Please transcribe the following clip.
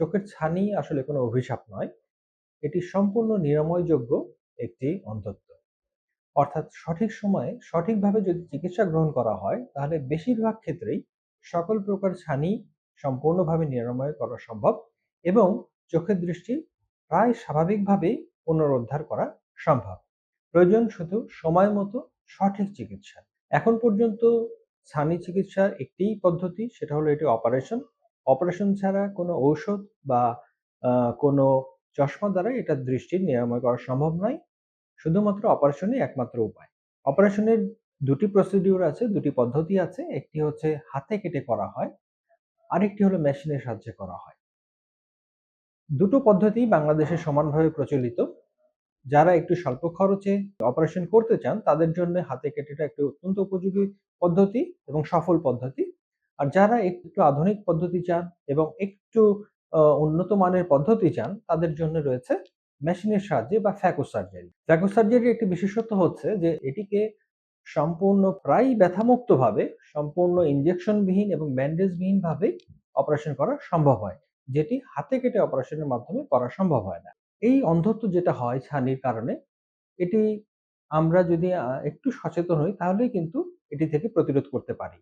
চোখের ছানি আসলে কোনো অভিশাপ নয়। এটি সম্পূর্ণ নিরাময়যোগ্য একটি অন্ধত্ব অর্থাৎ সঠিক সময়ে সঠিকভাবে যদি চিকিৎসা গ্রহণ করা হয়, তাহলে বেশিরভাগ ক্ষেত্রেই সকল প্রকার ছানি সম্পূর্ণভাবে নিরাময় করা সম্ভব এবং চোখের দৃষ্টি প্রায় স্বাভাবিকভাবেই পুনরুদ্ধার করা সম্ভব। প্রয়োজন শুধু সময় মতো সঠিক চিকিৎসা। এখন পর্যন্ত ছানি চিকিৎসার একটি পদ্ধতি, সেটা হলো এটি অপারেশন। অপারেশন ছাড়া কোনো ঔষধ বা কোনো চশমা দ্বারা এটা দৃষ্টির নিরাময় করা সম্ভব নয়। শুধুমাত্র অপারেশনই একমাত্র উপায়। অপারেশনের দুটি প্রসিডিউর আছে, দুটি পদ্ধতি আছে। একটি হচ্ছে হাতে কেটে করা হয়, আরেকটি হলো মেশিনের সাহায্যে করা হয়। দুটো পদ্ধতি বাংলাদেশে সমানভাবে প্রচলিত। যারা একটু স্বল্প খরচে অপারেশন করতে চান, তাদের জন্য হাতে কেটেটা একটি অত্যন্ত উপযোগী পদ্ধতি এবং সফল পদ্ধতি। আর যারা একটু আধুনিক পদ্ধতি চান এবং একটু উন্নত মানের পদ্ধতি চান, তাদের জন্য রয়েছে মেশিনের সাহায্যে বা ফ্যাকো সার্জারি। ফ্যাকো সার্জারির একটি বিশেষত্ব হচ্ছে যে, এটিকে সম্পূর্ণ প্রায় ব্যথামুক্তভাবে, সম্পূর্ণ ইঞ্জেকশনবিহীন এবং ব্যান্ডেজবিহীনভাবে অপারেশন করা সম্ভব হয়, যেটি হাতে কেটে অপারেশনের মাধ্যমে করা সম্ভব হয় না। এই অন্ধত্ব যেটা হয় ছানির কারণে, এটি আমরা যদি একটু সচেতন হই, তাহলেই কিন্তু এটি থেকে প্রতিরোধ করতে পারি।